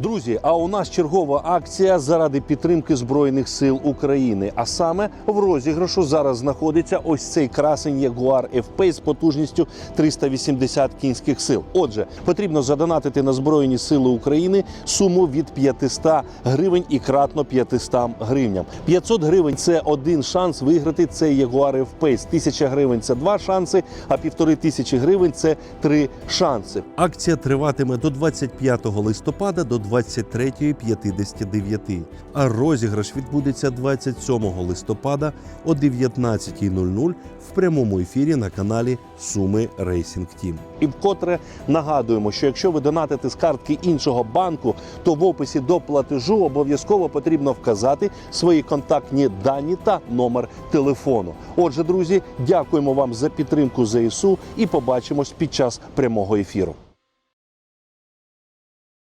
Друзі, а у нас чергова акція заради підтримки збройних сил України. А саме в розіграшу зараз знаходиться ось цей красень Jaguar FP з потужністю 380 кінських сил. Отже, потрібно задонатити на збройні сили України суму від 500 гривень і кратно 500 гривням. 500 гривень це один шанс виграти цей Jaguar F-Pace. 1000 гривень це два шанси, а півтори тисячі гривень це три шанси. Акція триватиме до 25 листопада до 23.59. А розіграш відбудеться 27 листопада о 19.00 в прямому ефірі на каналі Суми Racing Team. І вкотре нагадуємо, що якщо ви донатите з картки іншого банку, то в описі до платежу обов'язково потрібно вказати свої контактні дані та номер телефону. Отже, друзі, дякуємо вам за підтримку ЗСУ і побачимось під час прямого ефіру.